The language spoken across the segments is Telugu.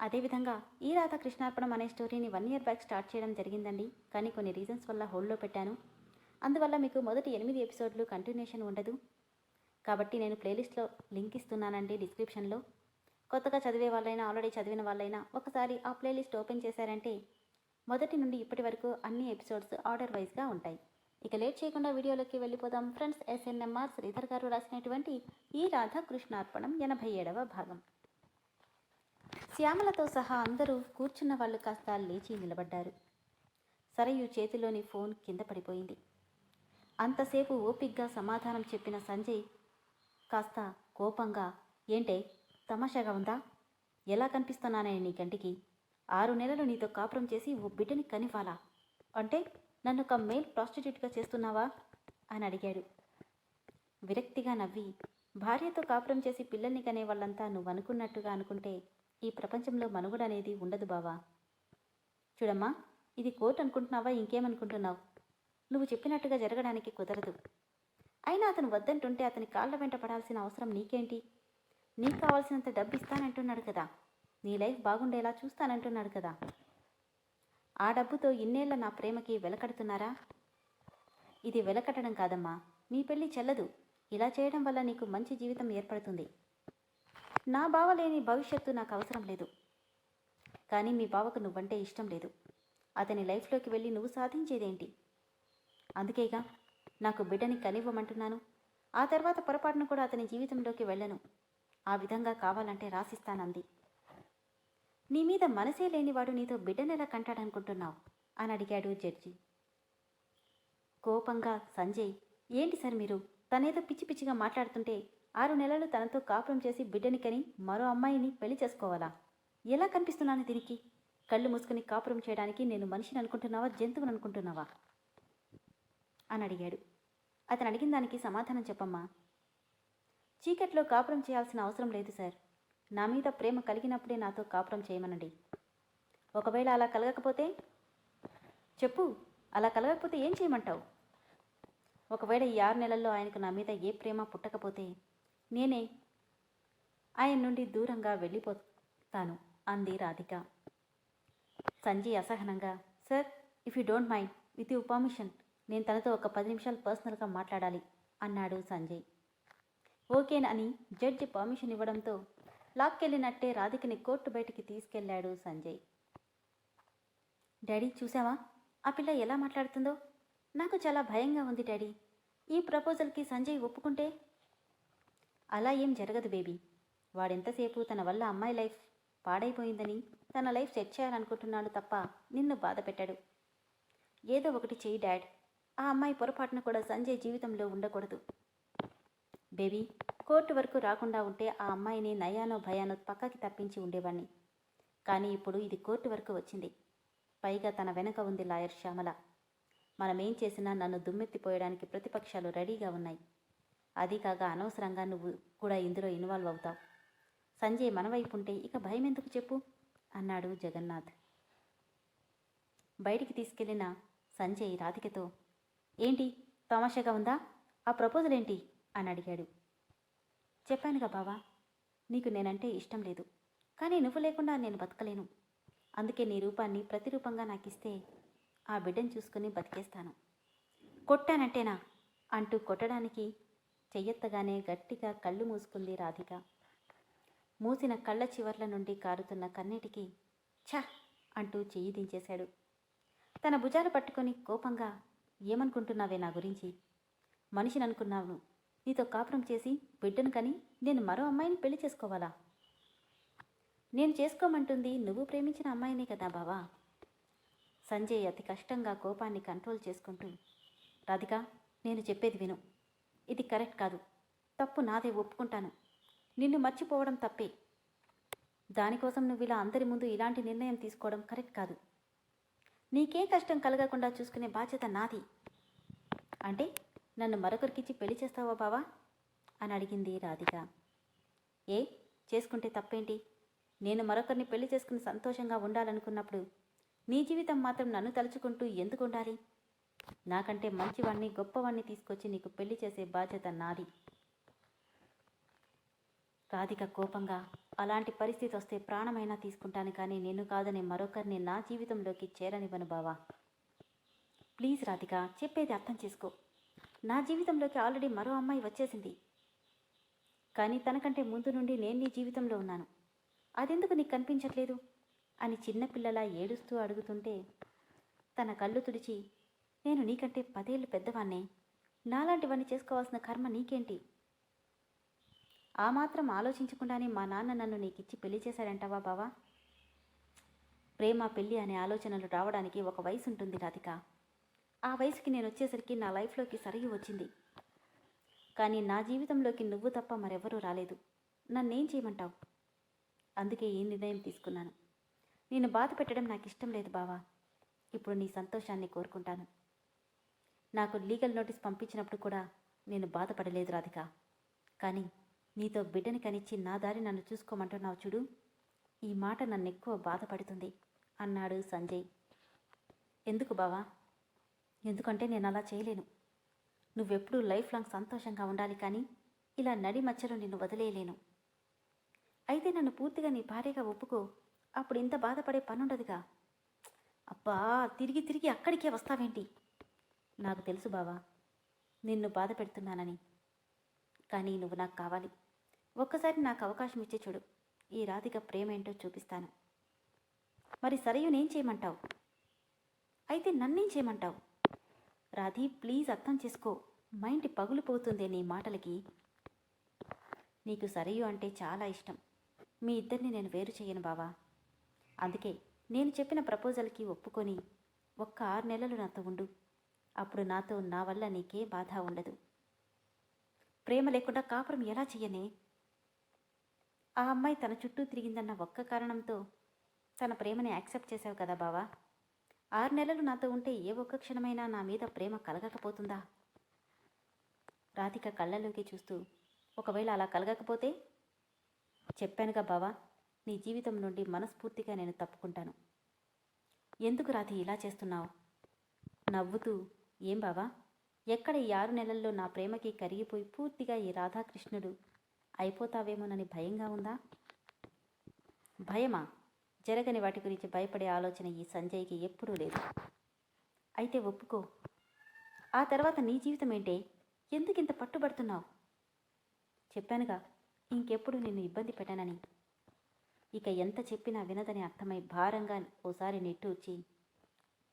అదేవిధంగా ఈ రాధ కృష్ణార్పణం అనే స్టోరీని వన్ ఇయర్ బ్యాక్ స్టార్ట్ చేయడం జరిగిందండి. కానీ కొన్ని రీజన్స్ వల్ల హోల్డ్లో పెట్టాను. అందువల్ల మీకు మొదటి ఎనిమిది ఎపిసోడ్లు కంటిన్యూషన్ ఉండదు. కాబట్టి నేను ప్లేలిస్ట్లో లింక్ ఇస్తున్నానండి డిస్క్రిప్షన్లో. కొత్తగా చదివే వాళ్ళైనా ఆల్రెడీ చదివిన వాళ్ళైనా ఒకసారి ఆ ప్లేలిస్ట్ ఓపెన్ చేశారంటే మొదటి నుండి ఇప్పటి వరకు అన్ని ఎపిసోడ్స్ ఆర్డర్ వైజ్గా ఉంటాయి. ఇక లేట్ చేయకుండా వీడియోలోకి వెళ్ళిపోదాం. ఫ్రెండ్స్ ఎస్ఎన్ఎంఆర్ శ్రీధర్ గారు రాసినటువంటి ఈ రాధాకృష్ణార్పణం ఎనభై ఏడవ భాగం. శ్యామలతో సహా అందరూ కూర్చున్న వాళ్ళు కాస్త లేచి నిలబడ్డారు. సరయు చేతిలోని ఫోన్ కింద పడిపోయింది. అంతసేపు ఓపిగ్గా సమాధానం చెప్పిన సంజయ్ కాస్త కోపంగా ఏంటే తమాషాగా ఉందా? ఎలా కనిపిస్తున్నానే నీ కంటికి? ఆరు నెలలు నీతో కాపురం చేసి ఓ బిడ్డని కనివ్వాలా? అంటే నన్ను ఒక మెయిల్ ప్రాస్టిట్యూట్గా చేస్తున్నావా? అని అడిగాడు. విరక్తిగా నవ్వి భార్యతో కాపురం చేసి పిల్లల్ని కనే వాళ్ళంతా నువ్వు అనుకున్నట్టుగా అనుకుంటే ఈ ప్రపంచంలో మనుగడ అనేది ఉండదు బావా. చూడమ్మా ఇది కోర్టు అనుకుంటున్నావా ఇంకేమనుకుంటున్నావు? నువ్వు చెప్పినట్టుగా జరగడానికి కుదరదు. అయినా అతను వద్దంటుంటే అతని కాళ్ళ వెంట పడాల్సిన అవసరం నీకేంటి? నీకు కావాల్సినంత డబ్బు ఇస్తానంటున్నాడు కదా. నీ లైఫ్ బాగుండేలా చూస్తానంటున్నాడు కదా. ఆ డబ్బుతో ఇన్నేళ్ళ నా ప్రేమకి వెలకడుతున్నారా? ఇది వెలకట్టడం కాదమ్మా. మీ పెళ్ళి చెల్లదు. ఇలా చేయడం వల్ల నీకు మంచి జీవితం ఏర్పడుతుంది. నా బావ లేని భవిష్యత్తు నాకు అవసరం లేదు. కానీ మీ బావకు నువ్వంటే ఇష్టం లేదు. అతని లైఫ్లోకి వెళ్ళి నువ్వు సాధించేదేంటి? అందుకేగా నాకు బిడ్డని కనివ్వమంటున్నాను. ఆ తర్వాత పొరపాటును కూడా అతని జీవితంలోకి వెళ్ళను. ఆ విధంగా కావాలంటే రాసిస్తానంది. నీ మీద మనసే లేనివాడు నీతో బిడ్డనెలా కంటాడనుకుంటున్నావు? అని అడిగాడు జడ్జి. కోపంగా సంజయ్ ఏంటి సార్ మీరు? తనేదో పిచ్చి పిచ్చిగా మాట్లాడుతుంటే ఆరు నెలలు తనతో కాపురం చేసి బిడ్డని కని మరో అమ్మాయిని పెళ్ళి చేసుకోవాలా? ఎలా కనిపిస్తున్నాను దీనికి? కళ్ళు మూసుకుని కాపురం చేయడానికి నేను మనిషిని అనుకుంటున్నావా? జంతువుని అనుకుంటున్నావా? అని అడిగాడు. అతను అడిగిన దానికి సమాధానం చెప్పమ్మా. చీకట్లో కాపురం చేయాల్సిన అవసరం లేదు సార్. నా మీద ప్రేమ కలిగినప్పుడే నాతో కాపురం చేయమనండి. ఒకవేళ అలా కలగకపోతే? చెప్పు. అలా కలగకపోతే ఏం చేయమంటావు? ఒకవేళ ఈ ఆరు నెలల్లో ఆయనకు నా మీద ఏ ప్రేమ పుట్టకపోతే? నేనే. ఆయన నుండి దూరంగా వెళ్ళిపోతాను అంది రాధిక. సంజయ్ అసహనంగా sir if you don't mind with you permission నేను తనతో ఒక పది నిమిషాలు పర్సనల్గా మాట్లాడాలి అన్నాడు సంజయ్. ఓకేనని జడ్జి పర్మిషన్ ఇవ్వడంతో లాక్కెళ్ళినట్టే రాధికని కోర్టు బయటికి తీసుకెళ్ళాడు సంజయ్. డాడీ చూసావా ఆ పిల్ల ఎలా మాట్లాడుతుందో? నాకు చాలా భయంగా ఉంది డాడీ. ఈ ప్రపోజల్కి సంజయ్ ఒప్పుకుంటే అలా ఏం జరగదు బేబీ. వాడెంతసేపు తన వల్ల అమ్మాయి లైఫ్ పాడైపోయిందని తన లైఫ్ సెట్ చేయాలనుకుంటున్నాడు తప్ప నిన్ను బాధ పెట్టాడు. ఏదో ఒకటి చెయ్యి డాడ్. ఆ అమ్మాయి పొరపాటున కూడా సంజయ్ జీవితంలో ఉండకూడదు. బేబీ కోర్టు వరకు రాకుండా ఉంటే ఆ అమ్మాయిని నయానో భయానో పక్కకి తప్పించి ఉండేవాణ్ణి. కానీ ఇప్పుడు ఇది కోర్టు వరకు వచ్చింది. పైగా తన వెనక ఉంది లాయర్ శ్యామల. మనమేం చేసినా నన్ను దుమ్మెత్తిపోయడానికి ప్రతిపక్షాలు రెడీగా ఉన్నాయి. అది కాక అనవసరంగా నువ్వు కూడా ఇందులో ఇన్వాల్వ్ అవుతావు. సంజయ్ మన వైపు ఉంటే ఇక భయం ఎందుకు చెప్పు? అన్నాడు జగన్నాథ్. బయటికి తీసుకెళ్ళిన సంజయ్ రాధికతో ఏంటి తమాషాగా ఉందా? ఆ ప్రపోజల్ ఏంటి? అని అడిగాడు. చెప్పానుగా బావా నీకు నేనంటే ఇష్టం లేదు కానీ నువ్వు లేకుండా నేను బతకలేను. అందుకే నీ రూపాన్ని ప్రతిరూపంగా నాకు ఇస్తే ఆ బిడ్డను చూసుకుని బతికేస్తాను. కొట్టానంటేనా? అంటూ కొట్టడానికి చెయ్యెత్తగానే గట్టిగా కళ్ళు మూసుకుంది రాధిక. మూసిన కళ్ళ చివర్ల నుండి కారుతున్న కన్నీటికి ఛ అంటూ చెయ్యి దించేశాడు. తన భుజాలు పట్టుకొని కోపంగా ఏమనుకుంటున్నావే నా గురించి? మనిషిని అనుకున్నావు నీతో కాపురం చేసి బిడ్డను కని నేను మరో అమ్మాయిని పెళ్ళి చేసుకోవాలా? నేను చేసుకోమంటుంది నువ్వు ప్రేమించిన అమ్మాయినే కదా బావా? సంజయ్ అతి కష్టంగా కోపాన్ని కంట్రోల్ చేసుకుంటూ రాధిక నేను చెప్పేది విను. ఇది కరెక్ట్ కాదు. తప్పు నాదే ఒప్పుకుంటాను. నిన్ను మర్చిపోవడం తప్పే. దానికోసం నువ్వు ఇలా అందరి ముందు ఇలాంటి నిర్ణయం తీసుకోవడం కరెక్ట్ కాదు. నీకే కష్టం కలగకుండా చూసుకునే బాధ్యత నాది. అంటే నన్ను మరొకరికిచ్చి పెళ్ళి చేస్తావా బావా? అని అడిగింది రాధిక. ఏ? చేసుకుంటే తప్పేంటి? నేను మరొకరిని పెళ్ళి చేసుకుని సంతోషంగా ఉండాలనుకున్నప్పుడు నీ జీవితం మాత్రం నన్ను తలుచుకుంటూ ఎందుకు ఉండాలి? నాకంటే మంచివాణ్ణి గొప్పవాణ్ణి తీసుకొచ్చి నీకు పెళ్ళి చేసే బాధ్యత నాది. రాధిక కోపంగా అలాంటి పరిస్థితి వస్తే ప్రాణమైనా తీసుకుంటాను కానీ నేను కాదని మరొకరిని నా జీవితంలోకి చేరనివ్వను బావా. ప్లీజ్ రాధిక చెప్పేది అర్థం చేసుకో. నా జీవితంలోకి ఆల్రెడీ మరో అమ్మాయి వచ్చేసింది. కానీ తనకంటే ముందు నుండి నేను నీ జీవితంలో ఉన్నాను. అదెందుకు నీకు కనిపించట్లేదు? అని చిన్నపిల్లలా ఏడుస్తూ అడుగుతుంటే తన కళ్ళు తుడిచి నేను నీకంటే పదేళ్ళు పెద్దవాణ్ణే. నాలాంటివన్నీ చేసుకోవాల్సిన కర్మ నీకేంటి? ఆ మాత్రం ఆలోచించకుండానే మా నాన్న నన్ను నీకిచ్చి పెళ్ళి చేశాడంటావా బావా? ప్రేమ పెళ్ళి అనే ఆలోచనలు రావడానికి ఒక వయసు ఉంటుంది రాధిక. ఆ వయసుకి నేను వచ్చేసరికి నా లైఫ్లోకి సరిగి వచ్చింది. కానీ నా జీవితంలోకి నువ్వు తప్ప మరెవరూ రాలేదు. నన్నేం చేయమంటావు? అందుకే ఈ నిర్ణయం తీసుకున్నాను. నేను బాధ పెట్టడం నాకు ఇష్టం లేదు బావా. ఇప్పుడు నీ సంతోషాన్ని కోరుకుంటాను. నాకు లీగల్ నోటీస్ పంపించినప్పుడు కూడా నేను బాధపడలేదు రాధిక. కానీ నీతో బిడ్డని కనిచ్చి నా దారి నన్ను చూసుకోమంటున్నావు చూడు. ఈ మాట నన్ను ఎక్కువ బాధపడుతుంది అన్నాడు సంజయ్. ఎందుకు బావా? ఎందుకంటే నేను అలా చేయలేను. నువ్వెప్పుడూ లైఫ్ లాంగ్ సంతోషంగా ఉండాలి కానీ ఇలా నడి మధ్యలో నిన్ను వదిలేయలేను. అయితే నన్ను పూర్తిగా నీ భార్యగా ఒప్పుకో. అప్పుడు ఇంత బాధపడే పనుండదుగా. అబ్బా తిరిగి తిరిగి అక్కడికే వస్తావేంటి? నాకు తెలుసు బావా నిన్ను బాధ పెడుతున్నానని. కానీ నువ్వు నాకు కావాలి. ఒక్కసారి నాకు అవకాశం ఇచ్చి చూడు ఈ రాధిక ప్రేమ ఏంటో చూపిస్తాను. మరి సరయు నేను చేయమంటావు? అయితే నన్నేం చేయమంటావు? రాధి ప్లీజ్ అర్థం చేసుకో. మైండ్ పగులిపోతుంది నీ మాటలకి. నీకు సరయు అంటే చాలా ఇష్టం. మీ ఇద్దరిని నేను వేరు చేయను బావా. అందుకే నేను చెప్పిన ప్రపోజల్కి ఒప్పుకొని ఒక్క ఆరు నెలలు నాతో ఉండు. అప్పుడు నాతో నా వల్ల నీకే బాధ ఉండదు. ప్రేమ లేకుండా కాపురం ఎలా చెయ్యనే ఆ అమ్మాయి తన చుట్టూ తిరిగిందన్న ఒక్క కారణంతో తన ప్రేమని యాక్సెప్ట్ చేశావు కదా బావా? ఆరు నెలలు నాతో ఉంటే ఏ ఒక్క క్షణమైనా నా మీద ప్రేమ కలగకపోతుందా? రాధిక కళ్ళలోకి చూస్తూ ఒకవేళ అలా కలగకపోతే? చెప్పానుగా బావా నీ జీవితం నుండి మనస్ఫూర్తిగా నేను తప్పుకుంటాను. ఎందుకు రాధి ఇలా చేస్తున్నావు? నవ్వుతూ ఏం బావా? ఎక్కడ ఈ ఆరు నెలల్లో నా ప్రేమకి కరిగిపోయి పూర్తిగా ఈ రాధాకృష్ణుడు అయిపోతావేమోనని భయంగా ఉందా? భయమా? జరగని వాటి గురించి భయపడే ఆలోచన ఈ సంజయ్కి ఎప్పుడూ లేదు. అయితే ఒప్పుకో. ఆ తర్వాత నీ జీవితం ఏంటే? ఎందుకింత పట్టుబడుతున్నావు? చెప్పానుగా ఇంకెప్పుడు నిన్ను ఇబ్బంది పెట్టానని. ఇక ఎంత చెప్పినా వినదని అర్థమై భారంగా ఓసారి నిట్టూర్చి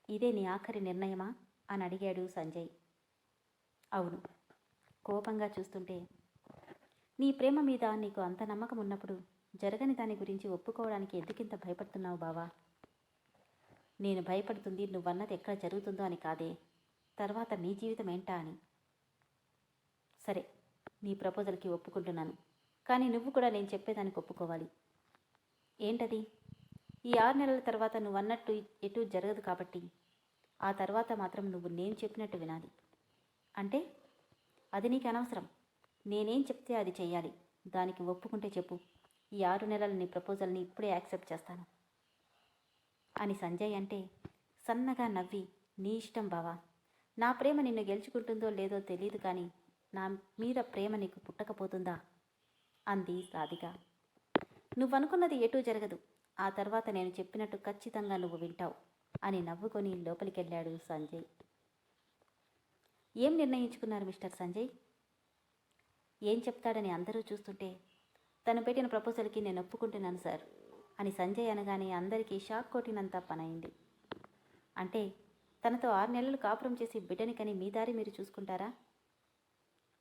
ఇదే నీ ఆఖరి నిర్ణయమా? అని అడిగాడు సంజయ్. అవును. కోపంగా చూస్తుంటే నీ ప్రేమ మీద నీకు అంత నమ్మకం ఉన్నప్పుడు జరగని దాని గురించి ఒప్పుకోవడానికి ఎందుకింత భయపడుతున్నావు బావా? నేను భయపడుతుంది నువ్వన్నది ఎక్కడ జరుగుతుందో అని కాదే. తర్వాత నీ జీవితం ఏంటా అని. సరే నీ ప్రపోజల్కి ఒప్పుకుంటున్నాను. కానీ నువ్వు కూడా నేను చెప్పేదానికి ఒప్పుకోవాలి. ఏంటది? ఈ ఆరు నెలల తర్వాత నువ్వు అన్నట్టు ఎటు జరగదు కాబట్టి ఆ తర్వాత మాత్రం నువ్వు నేను చెప్పినట్టు వినాలి. అంటే అది నీకు అనవసరం. నేనేం చెప్తే అది చెయ్యాలి. దానికి ఒప్పుకుంటే చెప్పు. ఈ ఆరు నెలల నీ ప్రపోజల్ని ఇప్పుడే యాక్సెప్ట్ చేస్తాను. అని సంజయ్ అంటే సన్నగా నవ్వి నీ ఇష్టం బావా. నా ప్రేమ నిన్ను గెలుచుకుంటుందో లేదో తెలియదు కానీ నా మీద ప్రేమ నీకు పుట్టకపోతుందా? అంది రాధిక. నువ్వనుకున్నది ఎటూ జరగదు. ఆ తర్వాత నేను చెప్పినట్టు ఖచ్చితంగా నువ్వు వింటావు. అని నవ్వుకొని లోపలికెళ్ళాడు సంజయ్. ఏం నిర్ణయించుకున్నారు మిస్టర్ సంజయ్? ఏం చెప్తాడని అందరూ చూస్తుంటే తను పెట్టిన ప్రపోజల్కి నేను ఒప్పుకుంటున్నాను సార్ అని సంజయ్ అనగానే అందరికీ షాక్ కొట్టినంత పనైంది. అంటే తనతో ఆరు నెలలు కాపురం చేసి బిడ్డనికని మీ దారి మీరు చూసుకుంటారా?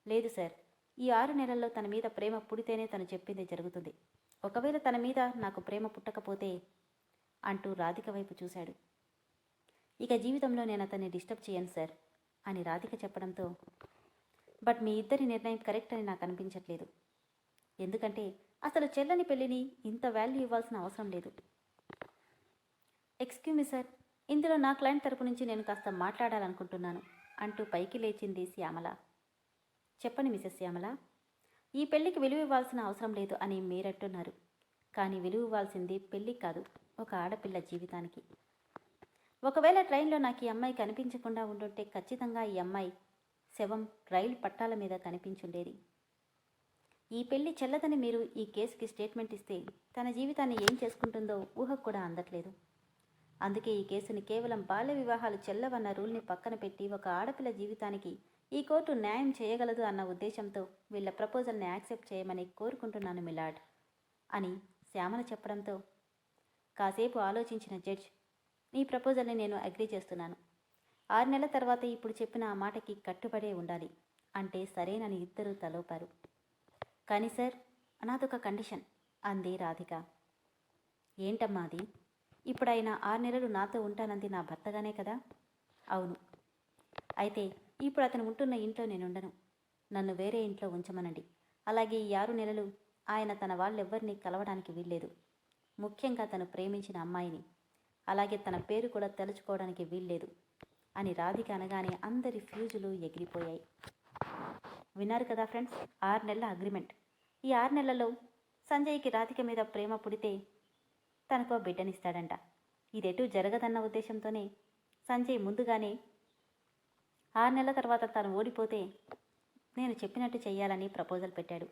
లేదు సార్ ఈ ఆరు నెలల్లో తన మీద ప్రేమ పుడితేనే తను చెప్పింది జరుగుతుంది. ఒకవేళ తన మీద నాకు ప్రేమ పుట్టకపోతే అంటూ రాధిక వైపు చూశాడు. ఇక జీవితంలో నేను అతన్ని డిస్టర్బ్ చేయను సార్ అని రాధిక చెప్పడంతో బట్ మీ ఇద్దరి నిర్ణయం కరెక్ట్ అని నాకు అనిపించట్లేదు. ఎందుకంటే అసలు చెల్లని పెళ్ళిని ఇంత వాల్యూ ఇవ్వాల్సిన అవసరం లేదు. ఎక్స్క్యూ మీ సార్ ఇందులో నా క్లయింట్ తరపు నుంచి నేను కాస్త మాట్లాడాలనుకుంటున్నాను అంటూ పైకి లేచింది శ్యామల. చెప్పండి మిసెస్ శ్యామల. ఈ పెళ్ళికి విలువ ఇవ్వాల్సిన అవసరం లేదు అని మీరంటున్నారు కానీ విలువ ఇవ్వాల్సింది పెళ్ళి కాదు ఒక ఆడపిల్ల జీవితానికి. ఒకవేళ ట్రైన్లో నాకు ఈ అమ్మాయి కనిపించకుండా ఉండుంటే ఖచ్చితంగా ఈ అమ్మాయి శవం రైలు పట్టాల మీద కనిపించుండేది. ఈ పెళ్ళి చెల్లదని మీరు ఈ కేసుకి స్టేట్మెంట్ ఇస్తే తన జీవితాన్ని ఏం చేసుకుంటుందో ఊహకు కూడా అందట్లేదు. అందుకే ఈ కేసుని కేవలం బాల్య వివాహాలు చెల్లవన్న రూల్ని పక్కన పెట్టి ఒక ఆడపిల్ల జీవితానికి ఈ కోర్టు న్యాయం చేయగలదు అన్న ఉద్దేశంతో వీళ్ళ ప్రపోజల్ని యాక్సెప్ట్ చేయమని కోరుకుంటున్నాను మిలాడ్ అని శ్యామల చెప్పడంతో కాసేపు ఆలోచించిన జడ్జ్ నీ ప్రపోజల్ని నేను అగ్రీ చేస్తున్నాను. ఆరు నెలల తర్వాత ఇప్పుడు చెప్పిన ఆ మాటకి కట్టుబడే ఉండాలి. అంటే సరేనని ఇద్దరూ తలోపారు. కానీ సార్ నాదొక కండిషన్ అంది రాధిక. ఏంటమ్మా అది? ఇప్పుడైనా ఆరు నెలలు నాతో ఉంటానంది నా భర్తగానే కదా? అవును. అయితే ఇప్పుడు అతను ఉంటున్న ఇంట్లో నేను ఉండను నన్ను వేరే ఇంట్లో ఉంచమనండి. అలాగే ఈ ఆరు నెలలు ఆయన తన వాళ్ళెవ్వరినీ కలవడానికి వీల్లేదు. ముఖ్యంగా తను ప్రేమించిన అమ్మాయిని. అలాగే తన పేరు కూడా తలుచుకోవడానికి వీల్లేదు అని రాధిక అనగానే అందరి ఫ్యూజులు ఎగిరిపోయాయి. విన్నారు కదా ఫ్రెండ్స్ ఆరు నెలల అగ్రిమెంట్. ఈ ఆరు నెలల్లో సంజయ్కి రాధిక మీద ప్రేమ పుడితే తనకో బిడ్డనిస్తాడంట. ఇదెటు జరగదన్న ఉద్దేశంతోనే సంజయ్ ముందుగానే ఆరు నెలల తర్వాత తను ఓడిపోతే నేను చెప్పినట్టు చేయాలని ప్రపోజల్ పెట్టాడు.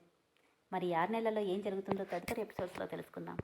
మరి ఆరు నెలల్లో ఏం జరుగుతుందో తదుపరి ఎపిసోడ్స్లో తెలుసుకుందాం.